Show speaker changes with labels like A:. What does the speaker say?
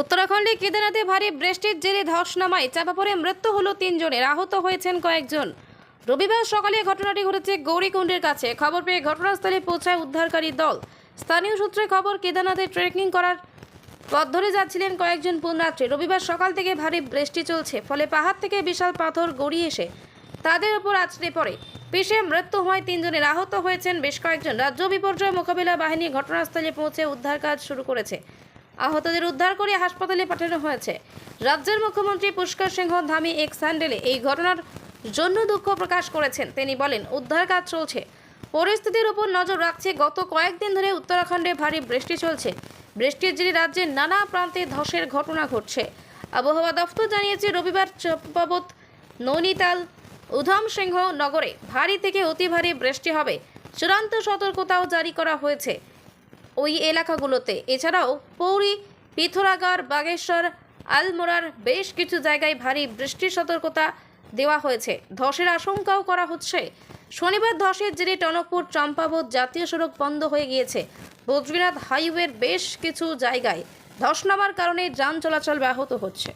A: উত্তরাখণ্ডে কেদারনাথে ভারী বৃষ্টির জেরে ধস নামায় চাপা পড়ে মৃত্যু হলো তিনজনের। আহত হয়েছেন কয়েকজন। রবিবার সকালে ঘটনাটি ঘটেছে গৌরীকুণ্ডের কাছে। খবর পেয়ে ঘটনাস্থলে পৌঁছায় উদ্ধারকারী দল। স্থানীয় সূত্রে খবর, কেদারনাথে ট্রেকিং করার পথ ধরে যাচ্ছিলেন কয়েকজন পুণ্যার্থী রবিবার সকাল থেকে ভারী বৃষ্টি চলছে, ফলে পাহাড় থেকে বিশাল পাথর গড়িয়ে এসে তাদের উপর আছড়ে পড়ে। পিষে মৃত্যু হয় তিনজনের। আহত হয়েছেন বেশ কয়েকজন। রাজ্য বিপর্যয় মোকাবিলা বাহিনী ঘটনাস্থলে পৌঁছে উদ্ধার কাজ শুরু করেছে। আহতদের উদ্ধার করে হাসপাতালে পাঠানো হয়েছে। রাজ্যের মুখ্যমন্ত্রী পুষ্কর সিংহ ধামি এক স্যান্ডেলে এই ঘটনার জন্য দুঃখ প্রকাশ করেছেন। তিনি বলেন, উদ্ধার কাজ চলছে। পরিস্থিতির উপর নজর রাখছে। গত কয়েকদিন ধরে উত্তরাখণ্ডে ভারী বৃষ্টি চলছে। বৃষ্টির জেরে রাজ্যের নানা প্রান্তে ধসের ঘটনা ঘটছে। আবহাওয়া দফতর জানিয়েছে, রবিবার চম্পাবত, নৈনিতাল, উধম সিংহ নগরে ভারী থেকে অতি ভারী বৃষ্টি হবে। চূড়ান্ত সতর্কতাও জারি করা হয়েছে। ওই এলাকাগুলোতে। এছাড়াও পৌরি, পিথোরাগড়, বাগেশ্বর, আলমোড়ার বেশ কিছু জায়গায় ভারী বৃষ্টির সতর্কতা দেওয়া হয়েছে। ধসের আশঙ্কাও করা হচ্ছে। শনিবার ধসের জেরে টনকপুর, চম্পাবত জাতীয় সড়ক বন্ধ হয়ে গিয়েছে। বদ্রীনাথ হাইওয়ের বেশ কিছু জায়গায় ধস নামার কারণে যান চলাচল ব্যাহত হচ্ছে।